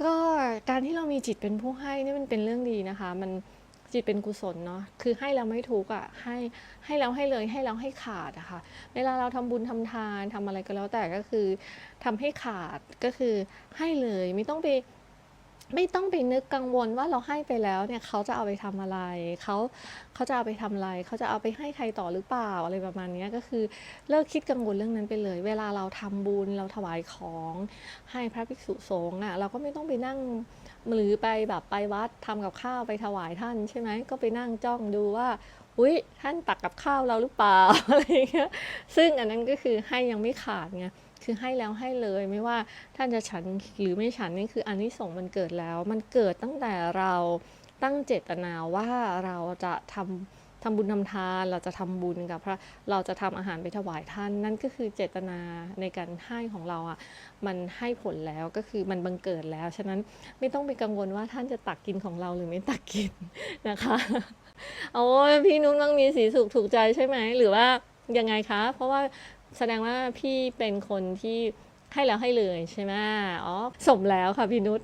ก็การที่เรามีจิตเป็นผู้ให้นี่มันเป็นเรื่องดีนะคะ มันจิตเป็นกุศลเนาะคือให้แล้วไม่ทุกข์อะให้ให้แล้วให้เลยให้แล้วให้ขาดอะคะ่ะเวลาเราทำบุญทำทานทำอะไรก็แล้วแต่ก็คือทำให้ขาดก็คือให้เลยไม่ต้องไป ไม่ต้องไปนึกกังวลว่าเราให้ไปแล้วเนี่ยเขาจะเอาไปทำอะไรเขาเขาจะเอาไปทำอะไรเขาจะเอาไปให้ใครต่อหรือเปล่าอะไรประมาณนี้ก็คือเลิกคิดกังวลเรื่องนั้นไปเลย เวลาเราทำบุญเราถวายของให้พระภิกษุสงฆ์อะเราก็ไม่ต้องไปนั่งหรือไปแบบไปวัดทำกับข้าวไปถวายท่านใช่ไหมก็ไปนั่งจ้องดูว่า อุ้ยท่านตักกับข้าวเราหรือเปล่าอะไรเงี้ยซึ่งอันนั้นก็คือให้ยังไม่ขาดไงคือให้แล้วให้เลยไม่ว่าท่านจะฉันหรือไม่ฉันนี่คืออันนี้ส่งส์มันเกิดแล้ว มันเกิดตั้งแต่เราตั้งเจตนาว่าเราจะทำ ทำบุญทำทาน เราจะทำบุญกับพระเราจะทำอาหารไปถวายท่าน นั่นก็คือเจตนาในการให้ของเราอะมันให้ผลแล้วก็คือมันบังเกิดแล้ว ฉะนั้นไม่ต้องไปกังวลว่าท่านจะตักกินของเราหรือไม่ตักกินนะคะโอ้พี่นุ้งต้องมีสีสุขถูกใจใช่ไหมหรือว่ายังไงคะ เพราะว่าแสดงว่าพี่เป็นคนที่ให้แล้วให้เลยใช่ไหมอ๋อสมแล้วค่ะพี่นุช